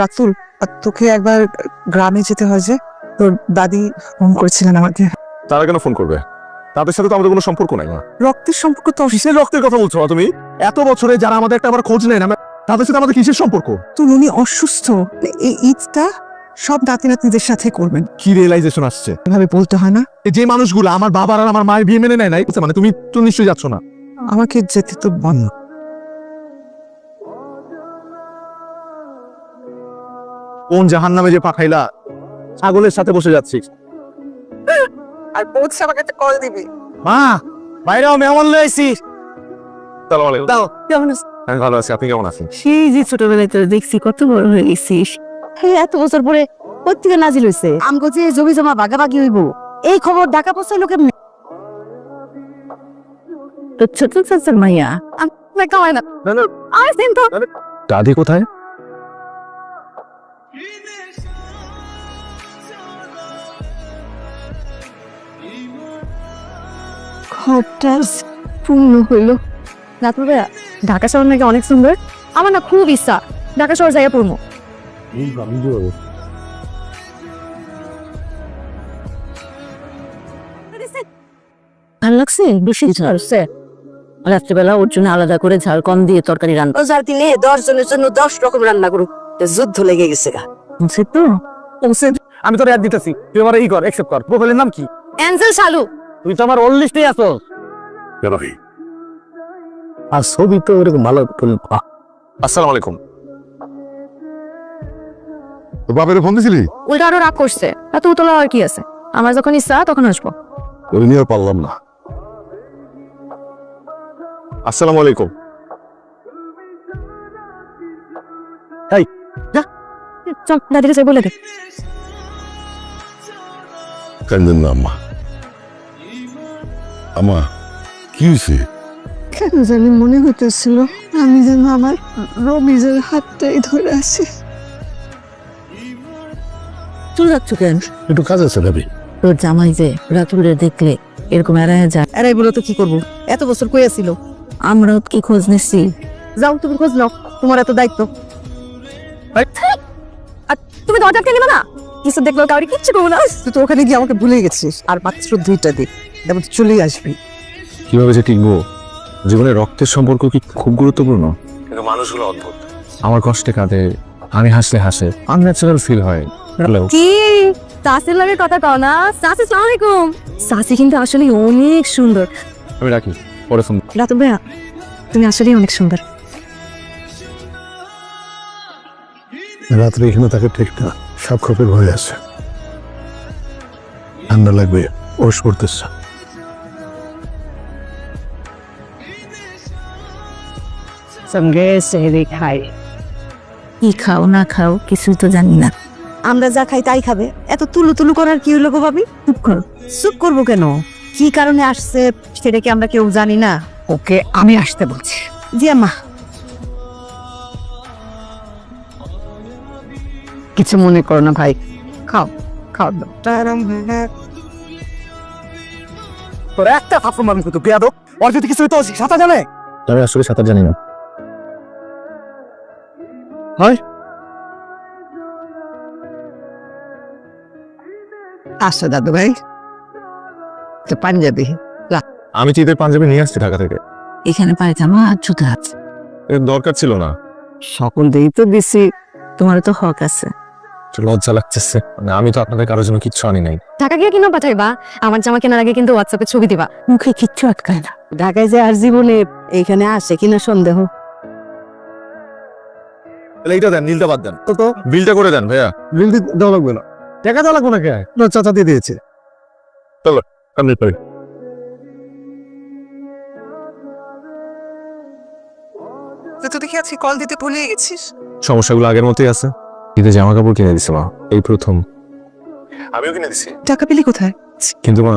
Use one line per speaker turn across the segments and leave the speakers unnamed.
রাতুল তোকে একবার গ্রামে যেতে হয় যে? তোর দাদি ফোন করেছিলেন আমাকে।
তারা কেন ফোন করবে? তাদের সাথে তো আমাদের কোনো সম্পর্ক নাই মা।
রক্তের সম্পর্ক তো
কিসের রক্তের কথা বলছো তুমি? এত বছরে যারা আমাদের একটা আবার খোঁজ নেন আমরা- তাদের সাথে আমাদের কিসের সম্পর্ক?
তো উনি অসুস্থ। এই ঈদটা সব নাতি নাতনিদের সাথে করবেন।
কি রিয়েলাইজেশন আসছে?
এভাবে বলতে হয় না।
এই যে মানুষগুলো আমার বাবার আর আমার মায়ের বিয়ে মেনে নেয় নাই মানে তুমি তো নিশ্চয়ই যাচ্ছ না।
আমাকে যেতে তো বল
কোন জাহান নামে যে পাখাইলা? ছাগলের সাথে বসে যাচ্ছিস।
আর পৌঁছে আমাকে একটা কল দিবি।
মা বাইরেও মেহমান লয়েছি সালাম আলাইকুম।
দাও কেমন?
আমি ভালো আছি আপনি কেমন আছেন?
সেই যে ছোটবেলায় তোর দেখছি কত বড় হয়ে গেছিস। হ্যাঁ এত বছর পরে কোথেকে নাজিল হয়েছে আমগো যে জমি জমা ভাগাভাগি হইব এই খবর ঢাকা পৌঁছাইলো কেমনে তো ছোট চাচার মাইয়া। আমি কামাই না। আসেন তো।
দাদি কোথায়?
ঘরটা পূর্ণ হইল। ভাইয়া ঢাকা শহর নাকি অনেক সুন্দর? আমার না খুব ইচ্ছা ঢাকা শহর জায়গা পড়ব। ভালো লাগছে? বেশি ঝালছে রাত্রিবেলা ওর জন্য আলাদা করে ঝাল কম দিয়ে তরকারি রান্না।
দিনে দশ জনের জন্য দশ রকম রান্না করুক। যুদ্ধ লেগে গেছে গা।
তো?
আমি তোর অ্যাড দিতেছি। তুই আমার ই কর কর। নাম কি?
অ্যাঞ্জেল শালু।
তুই তো আমার ওল্ড লিস্টেই আছো কেন ভাই? আর ছবি তো এরকম ভালো আসসালামু আলাইকুম।
তোর বাপের ফোন দিছিলি?
উল্টা আরও রাগ করছে। এত উতলা আর কি আছে? আমার যখন ইচ্ছা তখন আসব।
তোর নিয়ে পারলাম না।
আসসালামু আলাইকুম। এই যা।
চল দাদিকে সে বলে দে।
কান্দেন না আম্মা। আম্মা কি হয়েছে
কেন জানি মনে হতেছিল আমি যেন আমার রমিজের হাতটাই ধরে আছি।
চলে যাচ্ছ কেন?
একটু কাজ আছে ভাবি।
তোর জামাই যে রাতুলে দেখলে এরকম এড়ায় যায়।
এরাই বলো তো কি করব? এত বছর কই আছিল
আমরাও কি খোঁজ নিচ্ছি
যাও তুমি খোঁজ নাও। তোমার এত দায়িত্ব।
আর তুমি দরজা আটকে না। কিছু দেখল কাউরি কিচ্ছু করব না।
তুই তো ওখানে গিয়ে আমাকে ভুলে গেছিস। আর মাত্র দুইটা দিন। তারপর তুই চলেই আসবি।
কীভাবে যে টিকবো জীবনে রক্তের সম্পর্ক কি খুব গুরুত্বপূর্ণ? কিন্তু মানুষগুলো অদ্ভুত। আমার কষ্টে কাঁদে আমি হাসলে হাসে আনন্যাচারাল ফিল হয়।
কি? সাসির লাগে কথা কও না? সাসি সালাম আলাইকুম। সাসি কিন্তু আসলে অনেক সুন্দর।
আমি রাখি পরে ফোন
রাতুল ভাইয়া তুমি আসলেই অনেক সুন্দর।
রাত্রে এখানে থাকে ঠিক না সাপ খপের ভয় আছে। ঠান্ডা লাগবে ওষ করতেছে
সঙ্গে সেহরি খাই কি খাও না খাও কিছুই তো জানি না।
আমরা যা খাই তাই খাবে। এত তুলু তুলু করার কি হলো গো ভাবি?
চুপ করো।
চুপ করব কেন? কি কারণে আসছে সেটা কি আমরা কেউ জানি না?
ওকে আমি আসতে বলছি।
জি আম্মা।
কিছু মনে করো না ভাই। খাও খাও
তোর একটা ফাফর মারুন কিন্তু বেয়াদব? ওর যদি কিছু হইতো সাঁতার জানে? আমি আসলে সাঁতার জানি না। হয়?
আসো দাদু ভাই। তো পাঞ্জাবি
আমি চিতের পাঞ্জাবি নিয়ে আসছি ঢাকা থেকে।
এখানে পায়জামা আর জুতো আছে।
এর দরকার ছিল না।
সকল দিই তো বেশি তোমার তো হক আছে।
লজ্জা লাগতেছে। মানে আমি তো আপনাদের কারোর জন্য কিচ্ছু আনি নাই।
টাকা গিয়ে কিনো পাঠাইবা? আমার জামা কেনার আগে কিন্তু হোয়াটসঅ্যাপে ছবি দিবা। মুখে কিচ্ছু আটকায় না।
ঢাকায় যে আর জীবনে এইখানে আসে কিনা সন্দেহ।
তাহলে এইটা দেন নীলটা বাদ দেন। তো বিলটা করে দেন ভাইয়া।
বিল দেওয়া লাগবে না।
টাকা দেওয়া লাগবে না কে
না চাচা দিয়ে দিয়েছে।
কমপ্লিট করি
তুই তো দেখি আজকে কল দিতে ভুলে গেছিস।
সমস্যাগুলো আগের মতোই আছে। ঈদে জামা কাপড় কিনে দিছে মা। এই প্রথম। আমিও কিনে দিছি।
টাকা পেলি কোথায়?
কিন্তু মা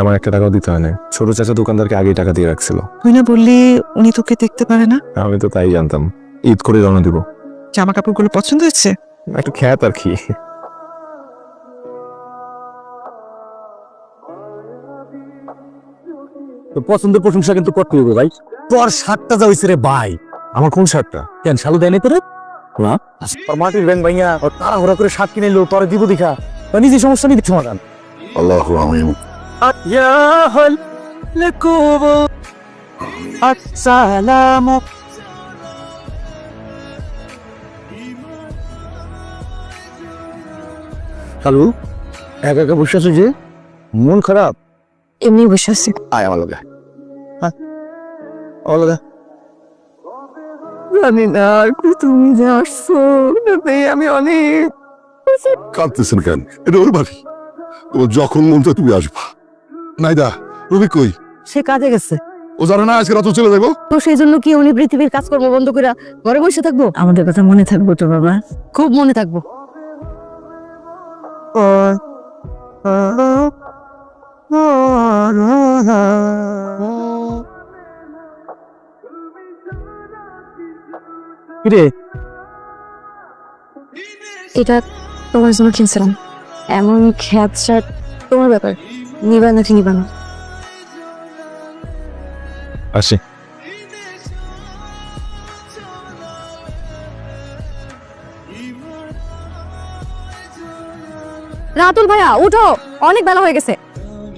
আমার একটা টাকাও দিতে হয় না ছোট চাচা দোকানদারকে আগেই টাকা দিয়ে রাখছিল।
তুই না বললি উনি তোকে দেখতে পারে না?
আমি তো তাই জানতাম। ঈদ করে রওনা দিব।
জামা কাপড়গুলো পছন্দ হয়েছে?
একটু খ্যাত আর কি।
তো পছন্দের প্রশংসা কিন্তু করতে হবে ভাই। তোর শার্টটা যা হয়েছে রে ভাই।
আমার কোন শার্টটা
কেন শালু দেয়নি তোরে?
আচ্ছা, মাটির ব্যাংক ভাইয়া ও করে কিনে দিব দেখা। নিজে সমস্যা নিয়ে সমাধান।
হল একা বসে আছো যে? মন খারাপ?
এমনি বসে আছি।
আয় আমার লগে। হ্যাঁ আমার
জানি না তুমি যে আসছো তাতে আমি অনেক
কাঁদতেছেন কেন এটা ওর বাড়ি তোমার যখন মন চায় তুমি আসবা নাইদা রবি কই
সে কাজে গেছে
ও জানে না আজকে রাত চলে যাব
তো সেই জন্য কি উনি পৃথিবীর কাজকর্ম বন্ধ করে ঘরে বসে থাকব
আমাদের কথা মনে থাকব তো বাবা
খুব মনে থাকব
কিরে?
এটা তোমার জন্য কিনছিলাম। এমন খ্যাত শার্ট তোমার ব্যাপার। নিবা নাকি নিবা না?
আসি।
রাতুল ভাইয়া উঠো! অনেক বেলা হয়ে গেছে।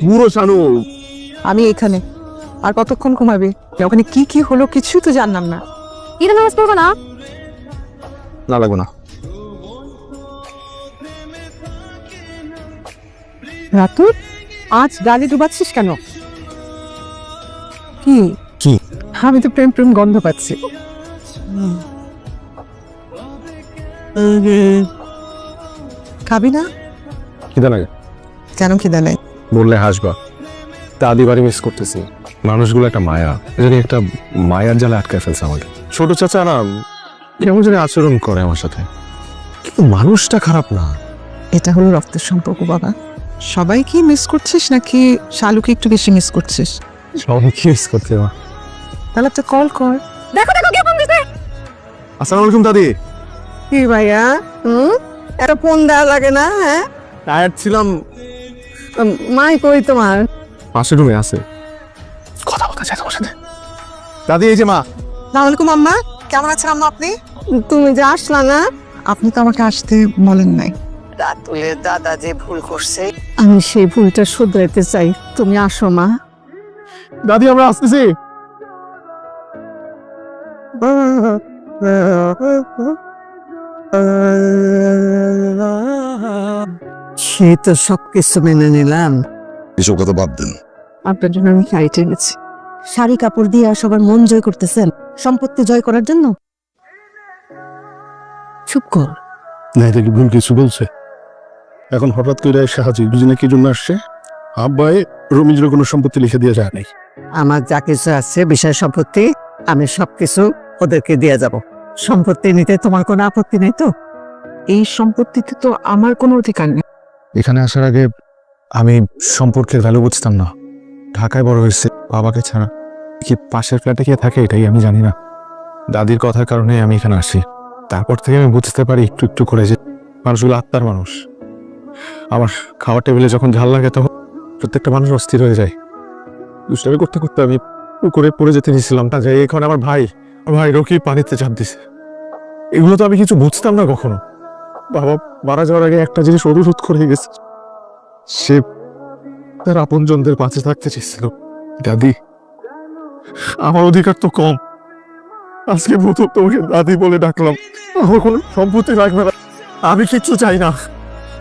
পুরো শানু।
আমি এখানে আর কতক্ষণ ঘুমাবি? ওখানে কি কি হলো কিছু তো জানলাম না।
ঈদের নামাজ পড়ব না?
না লাগবো না।
রাতুল আজ গালি ডুবাচ্ছিস কেন? কি?
কি?
আমি তো প্রেম প্রেম গন্ধ পাচ্ছি। খাবি না?
খিদা লাগে।
কেন খিদা নেই?
বললে হাসবা। দাদি বাড়ি মিস করতেছি। মানুষগুলো একটা মায়া। জানি একটা মায়ার জালে আটকায় ফেলছে আমাকে। ছোট চাচা না কেমন জানি আচরণ করে আমার সাথে। কিন্তু মানুষটা খারাপ না।
এটা হলো রক্তের সম্পর্ক বাবা। সবাই কি মিস করছিস নাকি শালুকে একটু বেশি মিস করছিস?
সবাই কি মিস করতে মা?
তাহলে একটা কল কর।
দেখো দেখো কে ফোন দিছে?
আসসালামু আলাইকুম দাদি।
কি ভাইয়া? হুম? একটা ফোন দেওয়া লাগে না হ্যাঁ?
টায়ার্ড ছিলাম।
মাই কই তোমার?
পাশের রুমে আছে। কথা বলতে চাই তোমার সাথে। দাদি এই যে মা।
সালামালাইকুম আম্মা। কেমন আছেন আম্মা আপনি? তুমি যে আসলা না? আপনি তো আমাকে আসতে বলেন নাই। রাতুলের দাদা যে ভুল করছে আমি সেই ভুলটা শুধরাইতে চাই। তুমি আসো মা।
দাদি আমরা আসতেছি।
সে তো সবকিছু মেনে নিলাম।
এসব কথা বাদ দেন।
আপনার জন্য আমি শাড়িটা গেছি
শাড়ি কাপড় দিয়ে সবার মন জয় করতেছেন সম্পত্তি জয় করার জন্য?
চুপ কর।
না এটা কি ভুল কিছু বলছে? এখন হঠাৎ করে এসে হাজির দুজনে কি জন্য আসছে? আব্বাই রমিজের কোনো সম্পত্তি লিখে দিয়ে যায় নাই।
আমার যা কিছু আছে বিষয় সম্পত্তি আমি সবকিছু ওদেরকে দিয়ে যাব। সম্পত্তি নিতে তোমার কোনো আপত্তি নেই তো? এই সম্পত্তিতে তো আমার কোনো অধিকার নেই।
এখানে আসার আগে আমি সম্পর্কের ভ্যালু বুঝতাম না। ঢাকায় বড় হয়েছে বাবাকে ছাড়া। কি পাশের ফ্ল্যাটে কে থাকে এটাই আমি জানি না। দাদির কথার কারণে আমি এখানে আসি। তারপর থেকে আমি বুঝতে পারি একটু একটু করে যে মানুষগুলো আত্মার মানুষ। আমার খাওয়ার টেবিলে যখন ঝাল লাগে তখন প্রত্যেকটা মানুষ অস্থির হয়ে যায়। দুষ্টামি করতে করতে আমি পুকুরে পড়ে যেতে নিয়েছিলাম। তা যাই, এখন আমার ভাই ভাই রকি পানিতে চাপ দিছে। এগুলো তো আমি কিছু বুঝতাম না কখনো। বাবা মারা যাওয়ার আগে একটা জিনিস অনুরোধ করে গেছে। সে তার আপনজনদের পাশে থাকতে চেয়েছিল। দাদি, আমার অধিকার তো কম। আজকে প্রথম তোমাকে দাদি বলে ডাকলাম। আমার কোনো সম্পত্তি লাগবে না। আমি কিচ্ছু চাই না।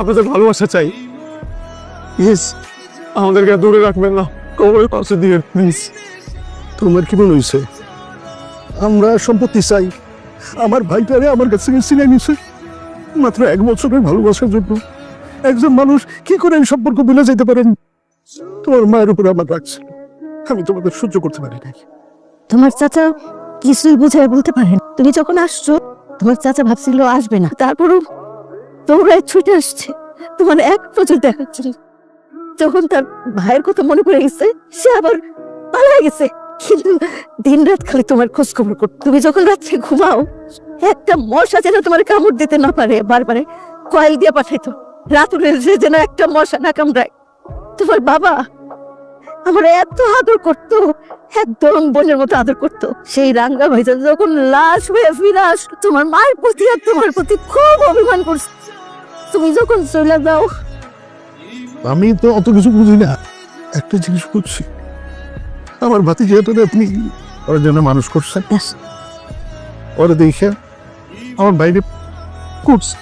আপনাদের ভালোবাসা চাই। ইয়েস আমাদেরকে দূরে রাখবেন না। কবরের পাশে দিয়ে প্লিজ
তোমার কি মনে হয়েছে? আমরা সম্পত্তি চাই। আমার ভাইটারে আমার কাছ থেকে ছিনে নিছে। মাত্র এক বছরের ভালোবাসার জন্য। একজন মানুষ কি করে এই সম্পর্ক ভুলে যেতে পারেন? তোমার মায়ের উপরে আমার রাখছিল আমি তোমাদের সহ্য করতে পারি নাই
তোমার চাচা কিছুই বুঝায় বলতে পারেন। তুমি যখন আসছো, তোমার চাচা ভাবছিল আসবে না। তারপরও তোমরা ছুটে আসছে। তোমার এক নজর দেখাচ্ছিল যখন তার ভাইয়ের কথা মনে পড়ে গেছে, সে আবার পালায় গেছে। কিন্তু দিন রাত খালি তোমার খোঁজ খবর করত তুমি যখন রাত্রে ঘুমাও, একটা মশা যেন তোমার কামড় দিতে না পারে, বারবারে কয়েল দিয়ে পাঠাইতো। রাতুলের যেন একটা মশা না কামড়ায় তোমার বাবা আমার এত আদর করতো একদম বোনের মতো আদর করতো। সেই রাঙ্গা ভাইজান যখন লাশ হয়ে ফিরে আসলো তোমার মায়ের প্রতি আর তোমার প্রতি খুব অভিমান করছে। তুমি যখন চলে যাও
আমি তো অত কিছু বুঝি না। একটা জিনিস বুঝছি। আমার ভাতি যেহেতু আপনি ওর জন্য মানুষ করছেন। ওরা দেখে আমার বাইরে করছে